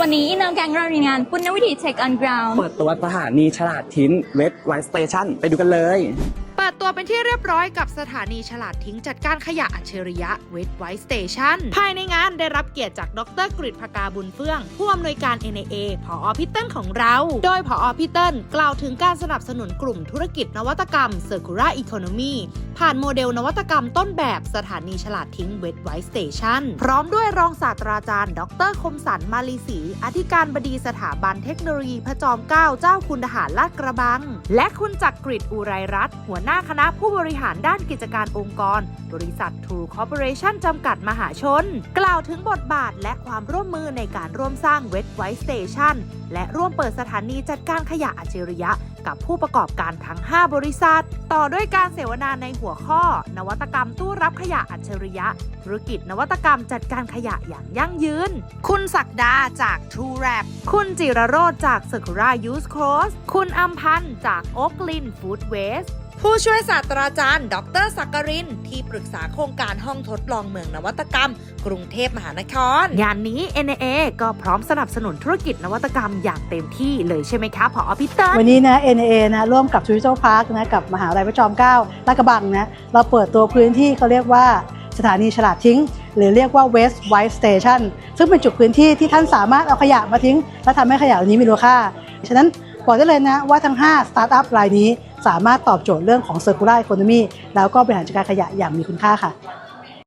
วันนี้อินเตอร์แกงเรามีงานปุณณวิถีเช็คออนกราวเปิดตัวสถานีฉลาดทิ้นเวทไวสเตชันไปดูกันเลย ปิดตัวเป็นที่เรียบร้อยกับสถานีฉลาดทิ้งจัดการขยะอัจฉริยะเวทไวสเตชันภายในงานได้รับเกียรติจากดรกฤษภกาบุญเฟื่อง ผู้อำนวยการ NAA ผอพิเติ้ลของเรา โดยผอพิเติ้ลกล่าวถึงการสนับสนุนกลุ่มธุรกิจนวัตกรรม Circular Economy ผ่านโมเดลนวัตกรรมต้นแบบสถานีฉลาดทิ้งเวทไวสเตชันพร้อมด้วยรองศาสตราจารย์ ดรคมสันมาลีศรีอธิการบดีสถาบันเทคโนโลยีพระจอมเกล้าเจ้าคุณทหารลาดกระบัง และคุณจักรกริดอุไรรัตน์หัวหน้าคณะผู้บริหารด้านกิจการองค์กร บริษัท True Corporation จำกัดมหาชน กล่าวถึงบทบาทและความร่วมมือในการร่วมสร้างเวทไวสเตชันและร่วมเปิดสถานีจัดการขยะอัจฉริยะ กับผู้ประกอบการทั้ง 5 บริษัท ต่อด้วยการเสวนาในหัวข้อ นวัตกรรมตู้รับขยะอัจฉริยะ ธุรกิจนวัตกรรมจัดการขยะอย่างยั่งยืน คุณศักดาจาก True Rap คุณจิรโรธจาก Sakura Use Cross คุณอัมพันธ์จาก Oak Lin Food Waste ผู้ช่วยศาสตราจารย์ ดรสักกริน ที่ปรึกษาโครงการห้องทดลองเมืองนวัตกรรม กรุงเทพมหานคร งานนี้ NAA ก็พร้อมสนับสนุนธุรกิจนวัตกรรมอย่างเต็มที่เลยใช่ไหมคะผอพิเตอร์วันนี้นะ NAA นะร่วมกับ t u r i s t o Park นะกับมหาวิทยาลัยพระจอมเกล้าลาดกระบังนะเราเปิดตัวพื้นที่เขาเรียกว่าสถานีฉลาดทิ้ง หรือเรียกว่า Waste White Station ซึ่งเป็นจุดพื้นที่ที่ท่านสามารถเอาขยะมาทิ้ง และทำให้ขยะเหล่านี้มีมูลค่าฉะนั้น บอกได้เลยนะว่าทั้ง 5 สตาร์ทอัพรายนี้สามารถตอบโจทย์เรื่องของ Circular Economy แล้วก็บริหารจัดการขยะอย่างมีคุณค่าค่ะ